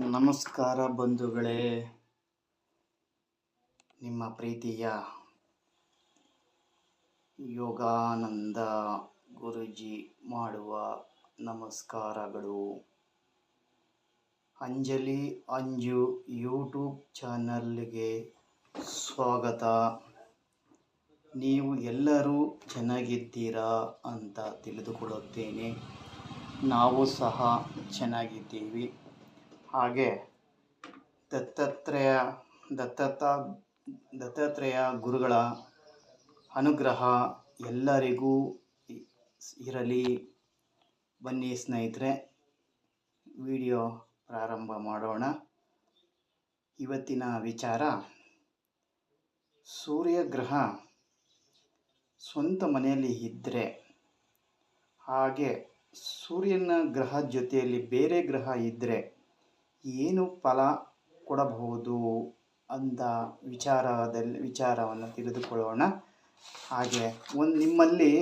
ನಮಸ್ಕಾರ ಬಂಧುಗಳೇ. ನಿಮ್ಮ ಪ್ರೀತಿಯ ಯೋಗಾನಂದ ಗುರುಜಿ ಮಾಡುವ ನಮಸ್ಕಾರಗಳು. ಅಂಜಲಿ ಅಂಜು ಯೂಟ್ಯೂಬ್ ಚಾನಲ್ಗೆ ಸ್ವಾಗತ. ನೀವು ಎಲ್ಲರೂ ಚೆನ್ನಾಗಿದ್ದೀರಾ ಅಂತ ತಿಳಿದುಕೊಳ್ಳುತ್ತೇನೆ. ನಾವು ಸಹ ಚೆನ್ನಾಗಿದ್ದೀವಿ. ಹಾಗೆ ದತ್ತಾತ್ರೇಯ, ದತ್ತಾತ, ದತ್ತಾತ್ರೇಯ ಗುರುಗಳ ಅನುಗ್ರಹ ಎಲ್ಲರಿಗೂ ಇರಲಿ. ಬನ್ನಿ ಸ್ನೇಹಿತರೆ, ವಿಡಿಯೋ ಪ್ರಾರಂಭ ಮಾಡೋಣ. ಇವತ್ತಿನ ವಿಚಾರ, ಸೂರ್ಯಗ್ರಹ ಸ್ವಂತ ಮನೆಯಲ್ಲಿ ಇದ್ದರೆ ಹಾಗೆ ಸೂರ್ಯನ ಗ್ರಹ ಜೊತೆಯಲ್ಲಿ ಬೇರೆ ಗ್ರಹ ಇದ್ದರೆ ಏನು ಫಲ ಕೊಡಬಹುದು ಅಂತ ವಿಚಾರದಲ್ಲಿ, ವಿಚಾರವನ್ನು ತಿಳಿದುಕೊಳ್ಳೋಣ. ಹಾಗೆ ಒಂದು ನಿಮ್ಮಲ್ಲಿ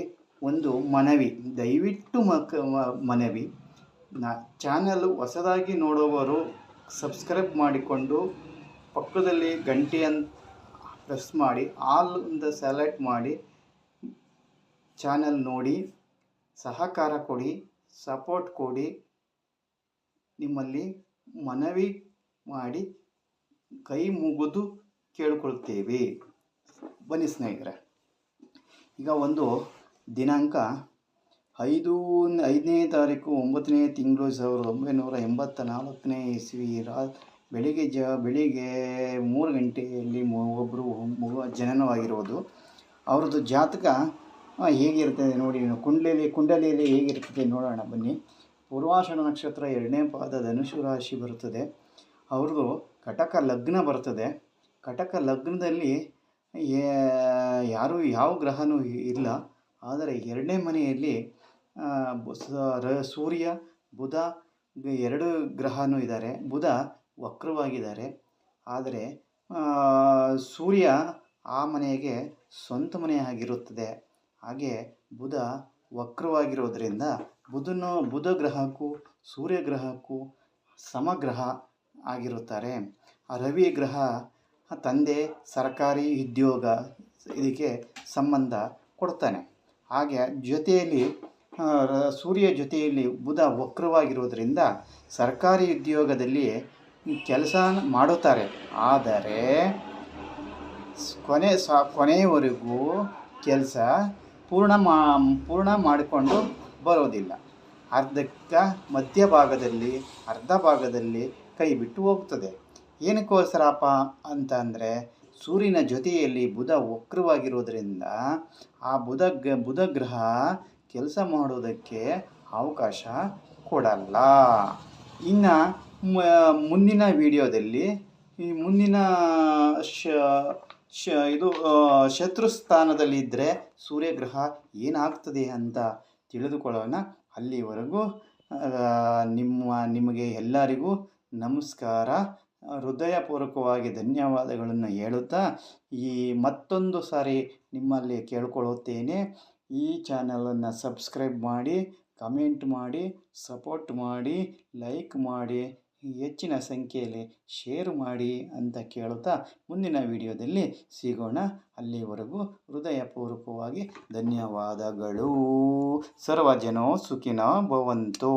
ಒಂದು ಮನವಿ, ದಯವಿಟ್ಟು ಮಕ್ ಮನವಿ. ನ ಚಾನಲ್ ಹೊಸದಾಗಿ ನೋಡುವವರು ಸಬ್ಸ್ಕ್ರೈಬ್ ಮಾಡಿಕೊಂಡು ಪಕ್ಕದಲ್ಲಿ ಗಂಟೆಯನ್ನು ಪ್ರೆಸ್ ಮಾಡಿ ಆಲ್ ಅಂತ ಸೆಲೆಕ್ಟ್ ಮಾಡಿ ಚಾನಲ್ ನೋಡಿ, ಸಹಕಾರ ಕೊಡಿ ಸಪೋರ್ಟ್ ಕೊಡಿ. ನಿಮ್ಮಲ್ಲಿ ಮನವಿ ಮಾಡಿ ಕೈ ಮುಗಿದು ಕೇಳಿಕೊಳ್ತೇವೆ. ಬನ್ನಿ ಸ್ನೇಹಿತರೆ, ಈಗ ಒಂದು ದಿನಾಂಕ. ಐದು, ಐದನೇ ತಾರೀಕು, ಒಂಬತ್ತನೇ ತಿಂಗಳು ಸಾವಿರದ ಒಂಬೈನೂರ ಎಂಬತ್ತ ನಾಲ್ಕನೇ ಇಸ್ವಿ. ರಾ, ಬೆಳಿಗ್ಗೆ ಜ, ಬೆಳಿಗ್ಗೆ ಮೂರು ಗಂಟೆಯಲ್ಲಿ ಒಬ್ಬರು ಜನನವಾಗಿರೋದು. ಅವ್ರದ್ದು ಜಾತಕ ಹೇಗಿರ್ತದೆ ನೋಡಿ ಕುಂಡಲಿ ಕುಂಡಲಿಯಲ್ಲಿ ಹೇಗಿರ್ತದೆ ನೋಡೋಣ ಬನ್ನಿ. ಪೂರ್ವಾಷಾಢ ನಕ್ಷತ್ರ ಎರಡನೇ ಪಾದ ಧನುಷು ರಾಶಿ ಬರುತ್ತದೆ. ಅವ್ರದ್ದು ಕಟಕ ಲಗ್ನ ಬರ್ತದೆ. ಕಟಕ ಲಗ್ನದಲ್ಲಿ ಯಾರೂ ಯಾವ ಗ್ರಹನೂ ಇಲ್ಲ. ಆದರೆ ಎರಡನೇ ಮನೆಯಲ್ಲಿ ಸೂರ್ಯ, ಬುಧ ಎರಡು ಗ್ರಹನೂ ಇದ್ದಾರೆ. ಬುಧ ವಕ್ರವಾಗಿದ್ದಾರೆ. ಆದರೆ ಸೂರ್ಯ ಆ ಮನೆಗೆ ಸ್ವಂತ ಮನೆಯಾಗಿರುತ್ತದೆ. ಹಾಗೆ ಬುಧ ವಕ್ರವಾಗಿರೋದ್ರಿಂದ ಬುಧನ ಬುಧ ಗ್ರಹಕ್ಕೂ ಸೂರ್ಯ ಗ್ರಹಕ್ಕೂ ಸಮಗ್ರಹ ಆಗಿರುತ್ತಾರೆ. ಆ ರವಿ ಗ್ರಹ, ತಂದೆ, ಸರ್ಕಾರಿ ಉದ್ಯೋಗ ಇದಕ್ಕೆ ಸಂಬಂಧ ಕೊಡ್ತಾನೆ. ಹಾಗೆ ಜೊತೆಯಲ್ಲಿ ಸೂರ್ಯ ಜೊತೆಯಲ್ಲಿ ಬುಧ ವಕ್ರವಾಗಿರೋದ್ರಿಂದ ಸರ್ಕಾರಿ ಉದ್ಯೋಗದಲ್ಲಿ ಕೆಲಸ ಮಾಡುತ್ತಾರೆ. ಆದರೆ, ಕೊನೆ ಸ, ಕೊನೆಯವರೆಗೂ ಕೆಲಸ ಪೂರ್ಣ ಮಾ, ಪೂರ್ಣ ಮಾಡಿಕೊಂಡು ಬರೋದಿಲ್ಲ. ಅರ್ಧಕ್ಕ ಮಧ್ಯಭಾಗದಲ್ಲಿ ಅರ್ಧ ಭಾಗದಲ್ಲಿ ಕೈ ಬಿಟ್ಟು ಹೋಗ್ತದೆ. ಏನಕ್ಕೋಸ್ಕರಪ್ಪ ಅಂತ ಅಂದರೆ, ಸೂರ್ಯನ ಜೊತೆಯಲ್ಲಿ ಬುಧ ವಕ್ರವಾಗಿರೋದ್ರಿಂದ ಆ ಬುಧ ಬುಧ ಗ್ರಹ ಕೆಲಸ ಮಾಡೋದಕ್ಕೆ ಅವಕಾಶ ಕೊಡಲ್ಲ. ಇನ್ನು ಮುಂದಿನ ವಿಡಿಯೋದಲ್ಲಿ, ಈ ಮುಂದಿನ ಶ ಶ, ಇದು ಶತ್ರು ಸ್ಥಾನದಲ್ಲಿದ್ದರೆ ಸೂರ್ಯಗ್ರಹ ಏನಾಗ್ತದೆ ಅಂತ ತಿಳಿದುಕೊಳ್ಳೋಣ. ಅಲ್ಲಿವರೆಗೂ ನಿಮ್ಮ, ನಿಮಗೆ ಎಲ್ಲರಿಗೂ ನಮಸ್ಕಾರ. ಹೃದಯಪೂರ್ವಕವಾಗಿ ಧನ್ಯವಾದಗಳನ್ನು ಹೇಳುತ್ತಾ, ಈ ಮತ್ತೊಂದು ಸಾರಿ ನಿಮ್ಮಲ್ಲಿ ಕೇಳ್ಕೊಳ್ಳುತ್ತೇನೆ. ಈ ಚಾನಲನ್ನು ಸಬ್ಸ್ಕ್ರೈಬ್ ಮಾಡಿ, ಕಮೆಂಟ್ ಮಾಡಿ, ಸಪೋರ್ಟ್ ಮಾಡಿ, ಲೈಕ್ ಮಾಡಿ. ಹೆಚ್ಚಿನ ಸಂಖ್ಯೆಯಲ್ಲಿ ಶೇರ್ ಮಾಡಿ ಅಂತ ಕೇಳುತ್ತಾ ಮುಂದಿನ ವಿಡಿಯೋದಲ್ಲಿ ಸಿಗೋಣ. ಅಲ್ಲಿವರೆಗೂ ಹೃದಯಪೂರ್ವಕವಾಗಿ ಧನ್ಯವಾದಗಳು. ಸರ್ವಜನೋ ಸುಖಿನೋ ಭವಂತು.